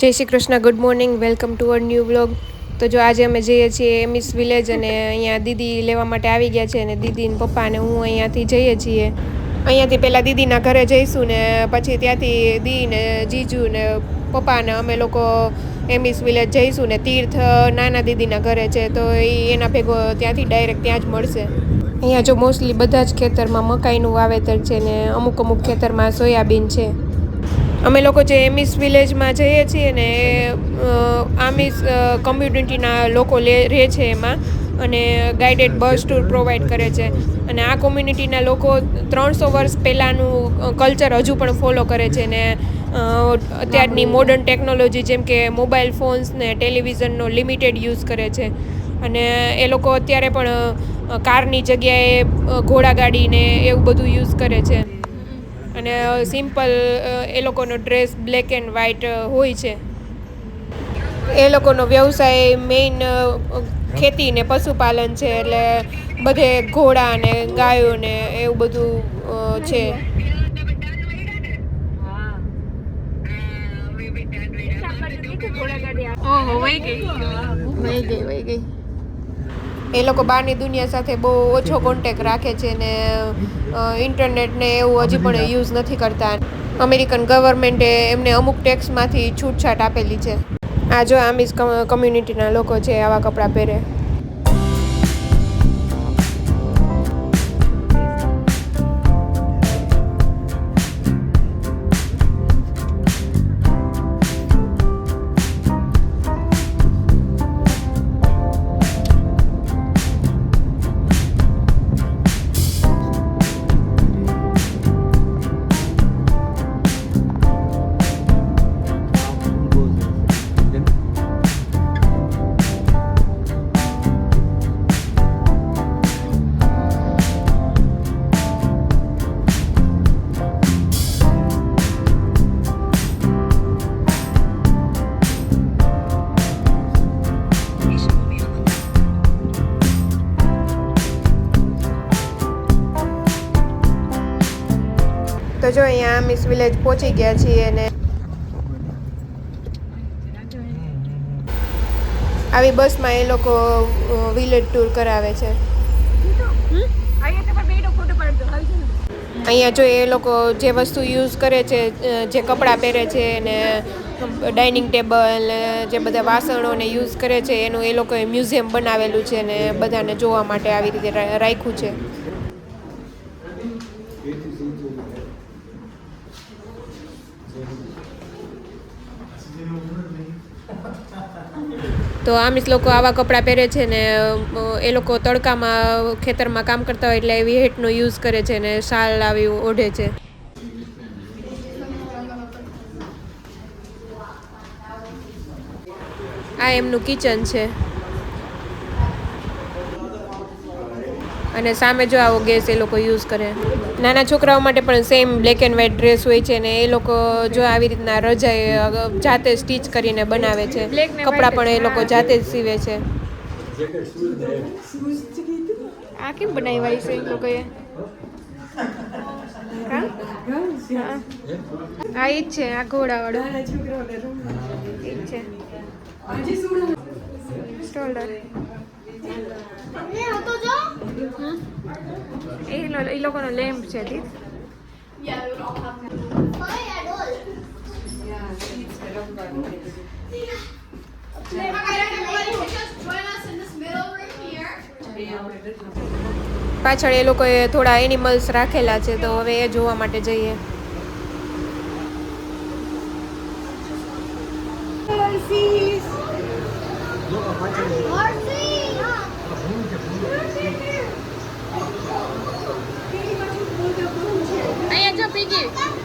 જય Shri Krishna good morning welcome to our new blog તો જો આજે અમે જઈએ છીએ એમિસ વિલેજ અને અહીંયા દીદી લેવા માટે આવી ગયા છે અને દીદી ને પપ્પા અને હું અહીંયાથી જઈએ છીએ. અહીંયાથી પહેલાં દીદીના ઘરે જઈશું ને પછી ત્યાંથી દી ને જીજુ ને પપ્પા ને અમે લોકો એમિસ વિલેજ જઈશું ને તીર્થ નાના દીદીના ઘરે છે તો એ એના ભેગો ત્યાંથી ડાયરેક્ટ ત્યાં જ મળશે. અહીંયા જો મોસ્ટલી બધા જ ખેતરમાં મકાઈનું વાવેતર છે ને અમુક અમુક ખેતરમાં સોયાબીન છે. અમે લોકો જે એમિસ વિલેજમાં જઈએ છીએ ને એ આમિસ કમ્યુનિટીના લોકો લે, રહે છે એમાં અને ગાઈડેડ બસ ટૂર પ્રોવાઈડ કરે છે. અને આ કોમ્યુનિટીના લોકો ત્રણસો વર્ષ પહેલાંનું કલ્ચર હજુ પણ ફોલો કરે છે ને અત્યારની મોડર્ન ટેકનોલોજી જેમ કે મોબાઈલ ફોન્સ ને ટેલિવિઝનનો લિમિટેડ યુઝ કરે છે. અને એ લોકો અત્યારે પણ કારની જગ્યાએ ઘોડા ઘોડાગાડી ને એવું બધું યુઝ કરે છે. અને સિમ્પલ એ લોકોનો ડ્રેસ બ્લેક એન્ડ વ્હાઈટ હોય છે. એ લોકોનો વ્યવસાય મેઇન ખેતી ને પશુપાલન છે એટલે બધે ઘોડા ને ગાયો ને એવું બધું છે. ઓહો વહી ગઈ. વહી ગઈ વહી ગઈ. એ લોકો બહારની દુનિયા સાથે બહુ ઓછો કોન્ટેક રાખે છે ને ઇન્ટરનેટ ને એવું હજી પણ યુઝ નથી કરતા. અમેરિકન ગવર્મેન્ટે એમને અમુક ટેક્સમાંથી છૂટછાટ આપેલી છે. આ જો આમિસ કમ્યુનિટીના લોકો છે આવા કપડાં પહેરે. તો જો અહીંયા આમિસ વિલેજ પહોંચી ગયા છીએ અને આવી બસમાં એ લોકો વિલેજ ટૂર કરાવે છે. અહીંયા જો એ લોકો જે વસ્તુ યુઝ કરે છે જે કપડાં પહેરે છે ને ડાઇનિંગ ટેબલ જે બધા વાસણોને યુઝ કરે છે, એનું એ લોકોએ મ્યુઝિયમ બનાવેલું છે ને બધાને જોવા માટે આવી રીતે રાખ્યું છે. તો આમિષ લોકો આવા કપડાં પહેરે છે ને એ લોકો તડકામાં, ખેતરમાં કામ કરતા હોય એટલે એવી હેટનો યુઝ કરે છે ને, શાલ આવી ઓઢે છે. આ એમનું કિચન છે. અને સામે જો આવો ગેસ એ લોકો યુઝ કરે. નાના છોકરાઓ માટે પણ same black and white dress હોય છે ને એ લોકો જો આવી રીતના રજાઈ જાતે સ્ટીચ કરીને બનાવે છે. કપડાં પણ એ લોકો જાતે જ સીવે છે. આ કેમ બનાવી છે એ લોકોએ. આ ઈ જ છે આ ઘોડાવાળું. ઈ જ છે. એ એ લોકોનો લેમ્પ છે દીપ પાછળ એ લોકોએ થોડા એનિમલ્સ રાખેલા છે, તો હવે એ જોવા માટે જઈએ. અહીંયા જો પીગી Blueberry,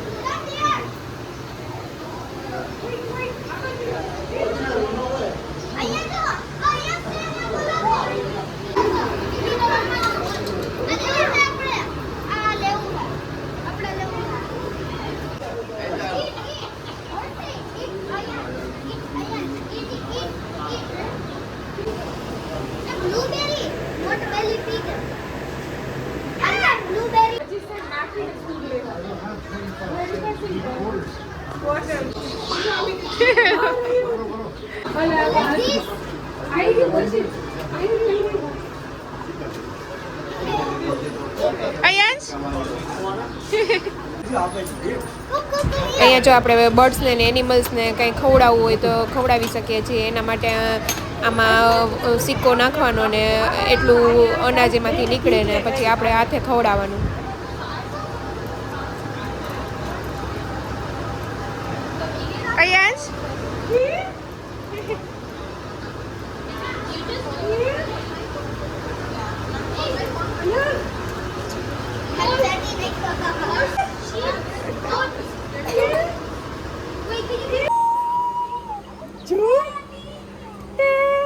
અહીંયા જો આપણે બર્ડ્સને એનિમલ્સને કંઈ ખવડાવવું હોય તો ખવડાવી શકીએ છીએ. એના માટે આમાં સિક્કો નાખવાનો ને એટલું અનાજ એમાંથી નીકળે ને પછી આપણે હાથે ખવડાવવાનું. અયાંશ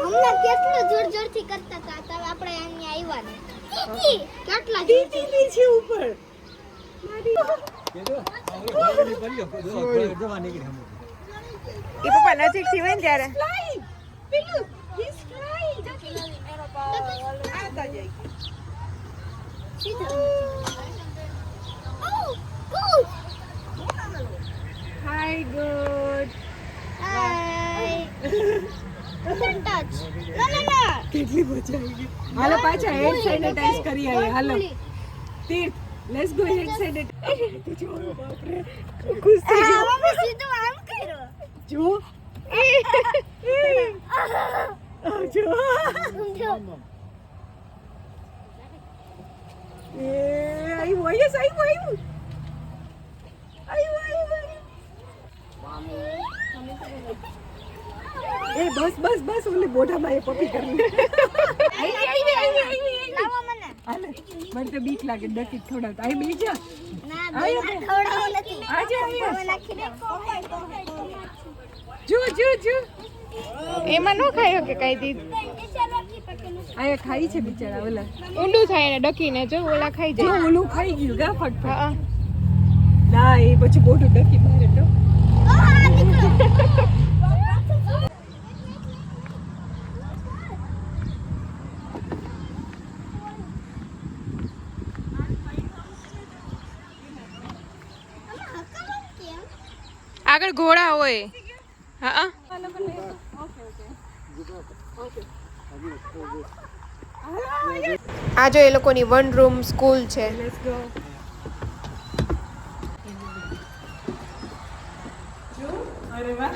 હમણાં કેટલું જોર જોરથી કરતા હતા તો આપણે અહીંયા આવ્યા ને કેટલા છે ઉપર. એ પપ્પા નજીકથી હોય ને ત્યારે. પેલું he's કેટલી મજા આવી હાલો, પાછા હેન્ડ સેનિટાઈઝ કરી આવીએ. હાલો. Tirth let's go hand sanitize ખુશ થઈ ગયો મમ્મી સીધું આમ કર્યો. જો. જો. એ આઈ યસ આઈ આવ્યું બસ બસ બસ ઓલી બોઢામાં એ પપી કરી આવી આવી આવી આવી લાવો મને. તો બીક લાગે ડકી થોડા આઈ બીજા ના, આયો દો. જો. જો. જો એમાં ન ખાયો કે કઈ દીધ આયા ખાઈ છે બિચારા ઓલા. ઊંડું થાય ને ડકીને જો ઓલા ખાઈ જો જાય. ઓલું ખાઈ ગયું ગા ફટફટ. ના એ પછી બોટું ડકી મારે તો ઓ, આ નીકળો. આમાં હકાવું કેમ? આગળ ઘોડા હોય. હા આ જો એ લોકોની વન રૂમ સ્કૂલ છે. લેટ્સ ગો જો અરે વાહ.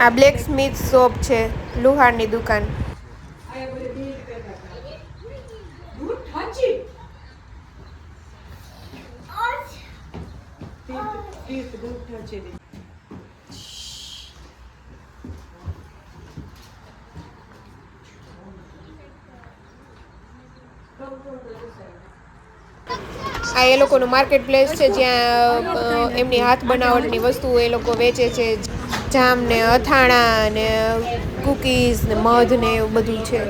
આ બ્લેક સ્મિથ શોપ છે, લુહારની દુકાન. આ એ લોકોનું માર્કેટ પ્લેસ છે જ્યાં એમની હાથ બનાવટની વસ્તુઓ એ લોકો વેચે છે જામ ને અથાણા ને કુકીઝ ને મધ ને એવું બધું છે.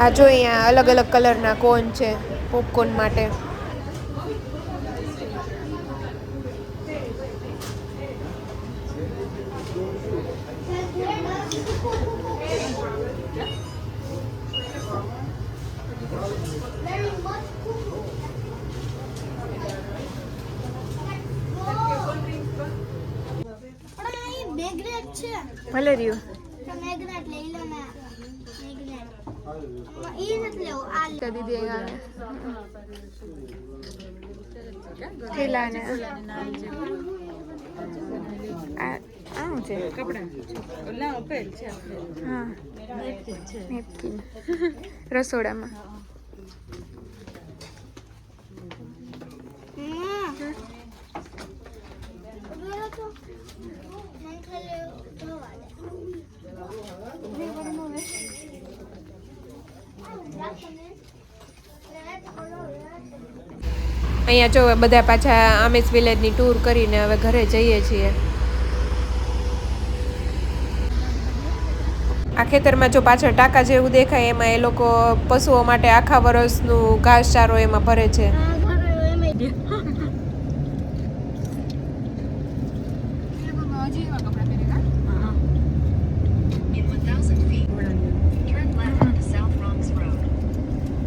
આ જો અહીંયા અલગ અલગ કલરના કોન છે, પોપકોર્ન માટે Very much cool. પણ આ મેગ્નેટ છે ભલે રહ્યું. દીદી અહીંયા થેલા ને આ આવું છે? હા. નેપકિન. રસોડામાં બોલો તો મને ખાલી ધોવા દે અહીંયા જો બધા પાછા આમેસ વિલેજની ટૂર કરીને હવે ઘરે જઈએ છીએ. આ ખેતરમાં જો પાછળ ટાંકા જેવું દેખાય, એમાં એ લોકો પશુઓ માટે આખા વર્ષનું ઘાસચારો એમાં ભરે છે. In 1,000 feet, turn left onto South Bronx Road.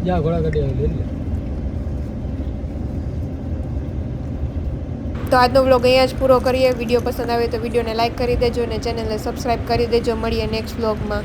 જા ઘોડા લે. તો આજનો બ્લોગ અહીંયા જ પૂરો કરીએ. વીડિયો પસંદ આવે તો વિડીયોને લાઇક કરી દેજો અને ચેનલને સબસ્ક્રાઈબ કરી દેજો. મળીએ નેક્સ્ટ વ્લોગમાં